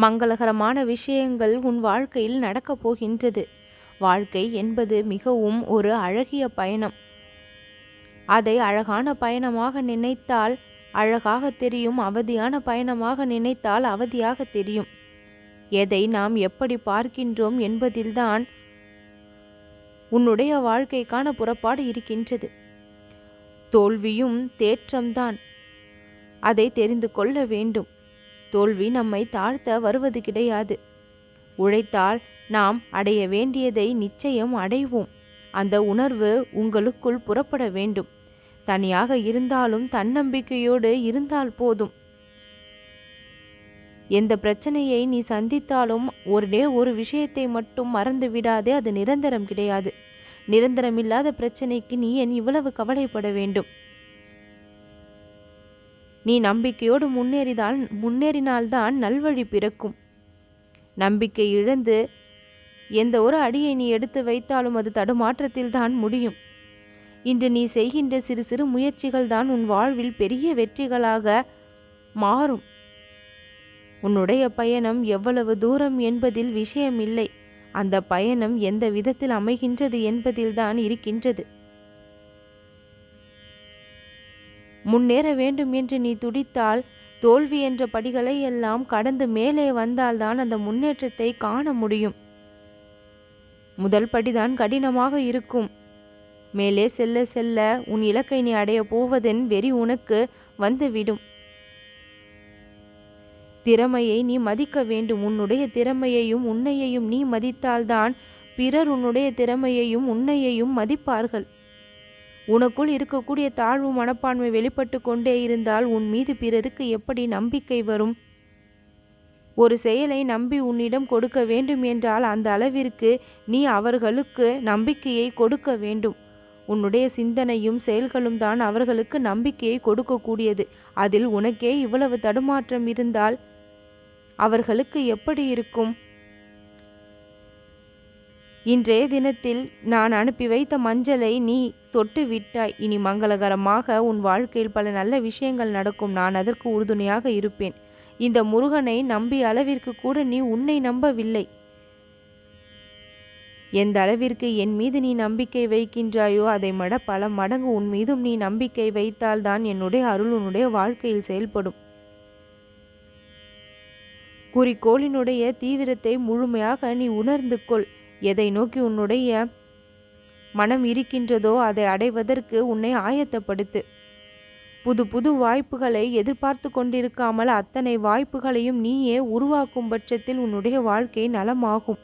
மங்களகரமான விஷயங்கள் உன் வாழ்க்கையில் நடக்கப் போகின்றது. வாழ்க்கை என்பது மிகவும் ஒரு அழகிய பயணம். அதை அழகான பயணமாக நினைத்தால் அழகாக தெரியும் அவதியான பயணமாக நினைத்தால் அவதியாக தெரியும். எதை நாம் எப்படி பார்க்கின்றோம் என்பதில்தான் உன்னுடைய வாழ்க்கைக்கான புறப்பாடு இருக்கின்றது. தோல்வியும் தேற்றம்தான். அதை தெரிந்து கொள்ள வேண்டும். தோல்வி நம்மை தாழ்த்த வருவது கிடையாது. உழைத்தால் நாம் அடைய வேண்டியதை நிச்சயம் அடைவோம். அந்த உணர்வு உங்களுக்குள் புறப்பட வேண்டும். தனியாக இருந்தாலும் தன்னம்பிக்கையோடு இருந்தால் போதும். எந்த பிரச்சனையை நீ சந்தித்தாலும் ஒரே ஒரு விஷயத்தை மட்டும் மறந்து விடாதே அது நிரந்தரம் கிடையாது. நிரந்தரமில்லாத பிரச்சனைக்கு நீ ஏன் இவ்வளவு கவலைப்பட வேண்டும்? நீ நம்பிக்கையோடு முன்னேறிதால் முன்னேறினால்தான் நல்வழி பிறக்கும். நம்பிக்கை இழந்து எந்த ஒரு அடியை நீ எடுத்து வைத்தாலும் அது தடுமாற்றத்தில் தான் முடியும். இன்று நீ செய்கின்ற சிறு சிறு முயற்சிகள் தான் உன் வாழ்வில் பெரிய வெற்றிகளாக மாறும். உன்னுடைய பயணம் எவ்வளவு தூரம் என்பதில் விஷயமில்லை. அந்த பயணம் எந்த விதத்தில் அமைகின்றது என்பதில்தான் இருக்கின்றது. முன்னேற வேண்டும் என்று நீ துடித்தால் தோல்வி என்ற படிகளை எல்லாம் கடந்து மேலே வந்தால்தான் அந்த முன்னேற்றத்தை காண முடியும். முதல் படிதான் கடினமாக இருக்கும். மேலே செல்ல செல்ல உன் இலக்கை நீ அடைய போவதன் வெறி உனக்கு வந்துவிடும். திறமையை நீ மதிக்க வேண்டும். உன்னுடைய திறமையையும் உன்னையையும் நீ மதித்தால்தான் பிறர் உன்னுடைய திறமையையும் உன்னையையும் மதிப்பார்கள். உனக்குள் இருக்கக்கூடிய தாழ்வு மனப்பான்மை வெளிப்பட்டு கொண்டே இருந்தால் உன் மீது பிறருக்கு எப்படி நம்பிக்கை வரும்? ஒரு செயலை நம்பி உன்னிடம் கொடுக்க வேண்டும் என்றால் அந்த அளவிற்கு நீ அவர்களுக்கு நம்பிக்கையை கொடுக்க வேண்டும். உன்னுடைய சிந்தனையும் செயல்களும் தான் அவர்களுக்கு நம்பிக்கையை கொடுக்கக்கூடியது. அதில் உனக்கே இவ்வளவு தடுமாற்றம் இருந்தால் அவர்களுக்கு எப்படி இருக்கும்? இன்றைய தினத்தில் நான் அனுப்பி வைத்த மஞ்சளை நீ தொட்டு விட்டாய். இனி மங்களகரமாக உன் வாழ்க்கையில் பல நல்ல விஷயங்கள் நடக்கும். நான் அதற்கு உறுதுணையாக இருப்பேன். இந்த முருகனை நம்பி அளவிற்கு கூட நீ உன்னை நம்பவில்லை. எந்த அளவிற்கு என் மீது நீ நம்பிக்கை வைக்கின்றாயோ அதை மட பல மடங்கு உன் மீதும் நீ நம்பிக்கை வைத்தால்தான் என்னுடைய அருள் உன்னுடைய வாழ்க்கையில் செயல்படும். குறிக்கோளினுடைய தீவிரத்தை முழுமையாக நீ உணர்ந்து கொள். எதை நோக்கி உன்னுடைய மனம் இருக்கின்றதோ அதை அடைவதற்கு உன்னை ஆயத்தப்படுத்து. புது புது வாய்ப்புகளை எதிர்பார்த்து கொண்டிருக்காமல் அத்தனை வாய்ப்புகளையும் நீயே உருவாக்கும் பட்சத்தில் உன்னுடைய வாழ்க்கை நலமாகும்.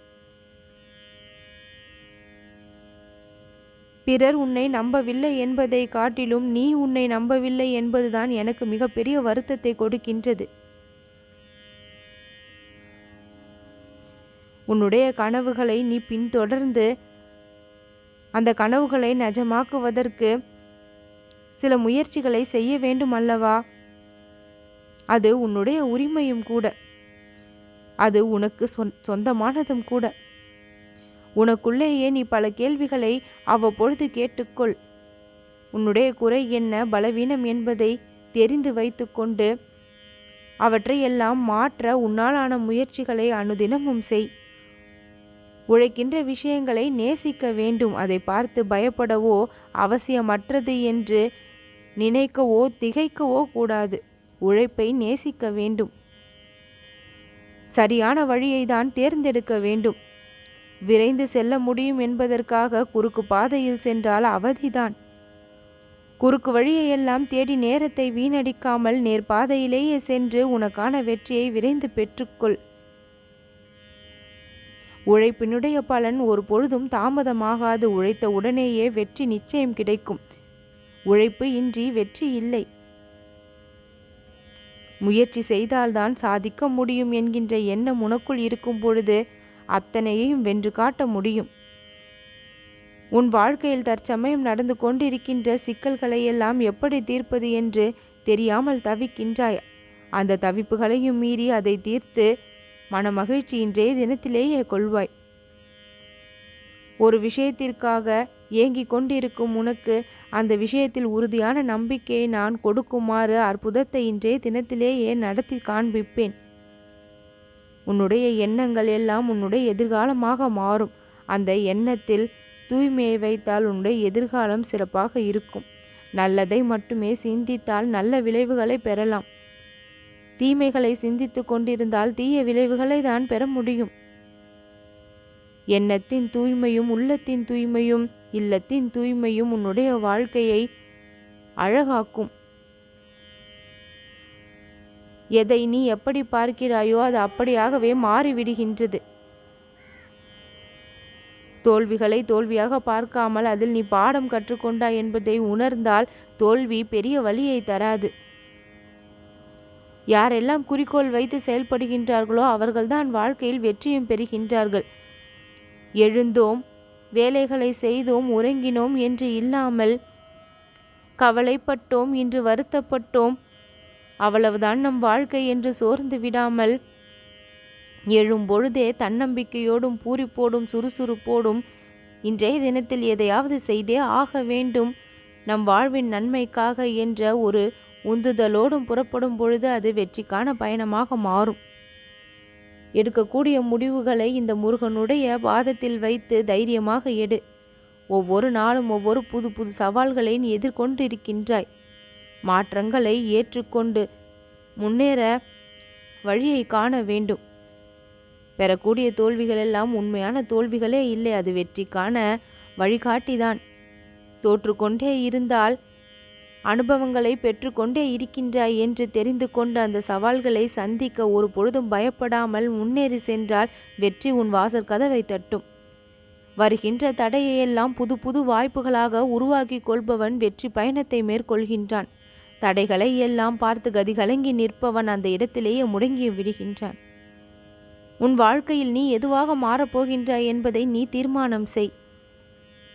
பிறர் உன்னை நம்பவில்லை என்பதை காட்டிலும் நீ உன்னை நம்பவில்லை என்பதுதான் எனக்கு மிகப்பெரிய வருத்தத்தை கொடுக்கின்றது. உன்னுடைய கனவுகளை நீ பின்தொடர்ந்து அந்த கனவுகளை நஜமாக்குவதற்கு சில முயற்சிகளை செய்ய வேண்டும் அல்லவா அது உன்னுடைய உரிமையும் கூட. அது உனக்கு சொந்தமானதும் கூட. உனக்குள்ளேயே நீ பல கேள்விகளை அவ்வப்பொழுது கேட்டுக்கொள். உன்னுடைய குறை என்ன பலவீனம் என்பதை தெரிந்து வைத்துக்கொண்டு அவற்றையெல்லாம் மாற்ற உன்னாலான முயற்சிகளை அனுதினமும் செய். உழைக்கின்ற விஷயங்களை நேசிக்க வேண்டும். அதை பார்த்து பயப்படவோ அவசியமற்றது என்று நினைக்கவோ திகைக்கவோ கூடாது. உழைப்பை நேசிக்க வேண்டும். சரியான வழியை தான் தேர்ந்தெடுக்க வேண்டும். விரைந்து செல்ல முடியும் என்பதற்காக குறுக்கு பாதையில் சென்றால் அவதிதான். குறுக்கு வழியையெல்லாம் தேடி நேரத்தை வீணடிக்காமல் நேர் பாதையிலேயே சென்று உனக்கான வெற்றியை விரைந்து பெற்றுக்கொள். உழைப்பினுடைய பலன் ஒரு பொழுதும் தாமதமாகாது. உழைத்த உடனேயே வெற்றி நிச்சயம் கிடைக்கும். உழைப்பு இன்றி வெற்றி இல்லை. முயற்சி செய்தால்தான் சாதிக்க முடியும் என்கின்ற எண்ணம் உனக்குள் இருக்கும் பொழுது அத்தனையையும் வென்று காட்ட முடியும். உன் வாழ்க்கையில் தற்சமயம் நடந்து கொண்டிருக்கின்ற சிக்கல்களை எல்லாம் எப்படி தீர்ப்பது என்று தெரியாமல் தவிக்கின்றாய். அந்த தவிப்புகளையும் மீறி அதை தீர்த்து மனமகிழ்ச்சி இன்றைய தினத்திலேயே கொள்வாய். ஒரு விஷயத்திற்காக ஏங்கிக் கொண்டிருக்கும் உனக்கு அந்த விஷயத்தில் உறுதியான நம்பிக்கையை நான் கொடுக்குமாறு அற்புதத்தை இன்றைய தினத்திலேயே நடத்தி காண்பிப்பேன். உன்னுடைய எண்ணங்கள் எல்லாம் உன்னுடைய எதிர்காலமாக மாறும். அந்த எண்ணத்தில் தூய்மையை வைத்தால் உன்னுடைய எதிர்காலம் சிறப்பாக இருக்கும். நல்லதை மட்டுமே சிந்தித்தால் நல்ல விளைவுகளை பெறலாம். தீமைகளை சிந்தித்து கொண்டிருந்தால் தீய விளைவுகளை தான் பெற முடியும். எண்ணத்தின் தூய்மையும் உள்ளத்தின் தூய்மையும் இல்லத்தின் தூய்மையும் உன்னுடைய வாழ்க்கையை அழகாக்கும். எதை நீ எப்படி பார்க்கிறாயோ அது அப்படியாகவே மாறிவிடுகின்றது. தோல்விகளை தோல்வியாக பார்க்காமல் அதில் நீ பாடம் கற்றுக்கொண்டாய் என்பதை உணர்ந்தால் தோல்வி பெரிய வழியை தராது. யாரெல்லாம் குறிக்கோள் வைத்து செயல்படுகின்றார்களோ அவர்கள்தான் வாழ்க்கையில் வெற்றியும் பெறுகின்றார்கள். எழுந்தோம் வேலைகளை செய்தோம் உறங்கினோம் என்று இல்லாமல் கவலைப்பட்டோம் இன்று வருத்தப்பட்டோம். அவ்வளவுதான் நம் வாழ்க்கை என்று சோர்ந்து விடாமல் எழும் பொழுதே தன்னம்பிக்கையோடும் பூரிப்போடும் சுறுசுறுப்போடும் இன்றைய தினத்தில் எதையாவது செய்தே ஆக வேண்டும். நம் வாழ்வின் நன்மைக்காக என்ற ஒரு உந்துதலோடும் புறப்படும் பொழுது அது வெற்றிக்கான பயணமாக மாறும். எடுக்கக்கூடிய முடிவுகளை இந்த முருகனுடைய பாதத்தில் வைத்து தைரியமாக எடு. ஒவ்வொரு நாளும் ஒவ்வொரு புது புது சவால்களை நீ எதிர்கொண்டிருக்கின்றாய். மாற்றங்களை ஏற்றுக்கொண்டு முன்னேற வழியை காண வேண்டும். பெறக்கூடிய தோல்விகள் எல்லாம் உண்மையான தோல்விகளே இல்லை அது வெற்றிக்கான வழிகாட்டிதான். தோற்றுக்கொண்டே இருந்தால் அனுபவங்களை பெற்றுக்கொண்டே இருக்கின்றாய் என்று தெரிந்து கொண்டு அந்த சவால்களை சந்திக்க ஒரு பொழுதும் பயப்படாமல் முன்னேறி சென்றால் வெற்றி உன் வாசல் கதவை தட்டும். வருகின்ற தடையையெல்லாம் புது புது வாய்ப்புகளாக உருவாக்கி கொள்பவன் வெற்றி பயணத்தை மேற்கொள்கின்றான். தடைகளை எல்லாம் பார்த்து கதிகலங்கி நிற்பவன் அந்த இடத்திலேயே முடங்கி விடுகின்றான். உன் வாழ்க்கையில் நீ எதுவாக மாறப்போகின்றாய் என்பதை நீ தீர்மானம் செய்.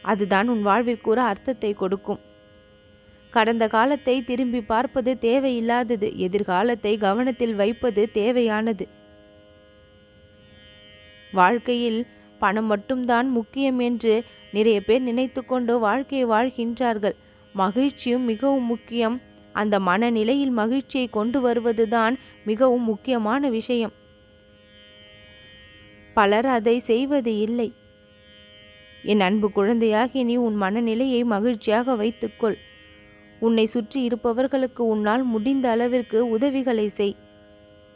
அதுதான் உன் வாழ்விற்கு ஒரு அர்த்தத்தை கொடுக்கும். கடந்த காலத்தை திரும்பி பார்ப்பது தேவையில்லாதது எதிர்காலத்தை கவனத்தில் வைப்பது தேவையானது. வாழ்க்கையில் பணம் மட்டும்தான் முக்கியம் என்று நிறைய பேர் நினைத்து கொண்டு வாழ்க்கையை வாழ்கின்றார்கள். மகிழ்ச்சியும் மிகவும் முக்கியம். அந்த மனநிலையில் மகிழ்ச்சியை கொண்டு வருவதுதான் மிகவும் முக்கியமான விஷயம். பலர் அதை செய்வது இல்லை. என் அன்பு குழந்தையாகி நீ உன் மனநிலையை மகிழ்ச்சியாக வைத்துக்கொள். உன்னை சுற்றி இருப்பவர்களுக்கு உன்னால் முடிந்த அளவிற்கு உதவிகளை செய்.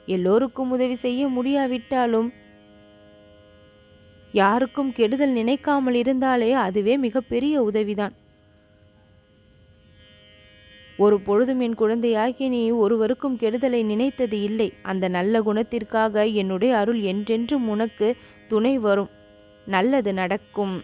எல்லோருக்கும் உதவி செய்ய முடியாவிட்டாலும் யாருக்கும் கெடுதல் நினைக்காமல் இருந்தாலே அதுவே மிகப்பெரிய உதவிதான். ஒரு பொழுதும் என் குழந்தையாகி நீ ஒருவருக்கும் கெடுதலை நினைத்தது இல்லை. அந்த நல்ல குணத்திற்காக என்னுடைய அருள் என்றென்றும் உனக்கு துணை வரும். நல்லது நடக்கும்.